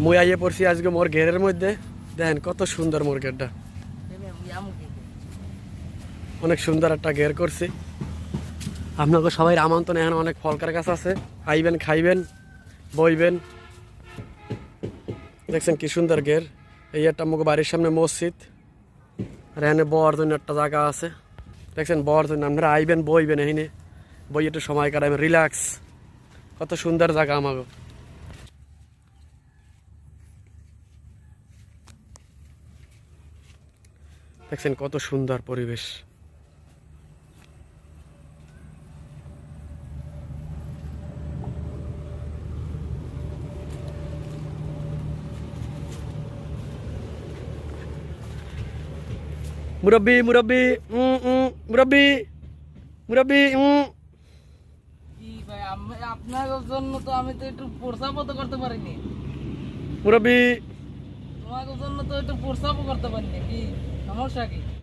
মুই পড়ছি আজকে মোর ঘেরের মধ্যে। দেখেন কত সুন্দর মোর ঘেরটা। অনেক সুন্দর একটা ঘের করছি। আপনাকে সবাই আমন্ত্রণ, এখানে অনেক ফলকার গাছ আছে। আইবেন, খাইবেন, বইবেন। দেখছেন কি সুন্দর ঘের। এই একটা মুখ বাড়ির সামনে মসজিদ। আর এখানে বর জন্য একটা জায়গা আছে। দেখছেন বর জন্য, আপনারা আইবেন, বইবেন এখানে। বই একটু সময় কাটাবেন, রিল্যাক্স। কত সুন্দর জায়গা আমাকে দেখছেন কত সুন্দর পরিবেশ। মুরব্বি মুরব্বি উম, উম, মুরব্বি মুরব্বি উম। ভাই আমি- আপনার জন্য তো আমি তো একটু প্রস্রাবও তো করতে পারিনি। মুরব্বি। তোমার জন্য তো একটু প্রস্রাবও করতে পারিনি কি? সমস্যা কি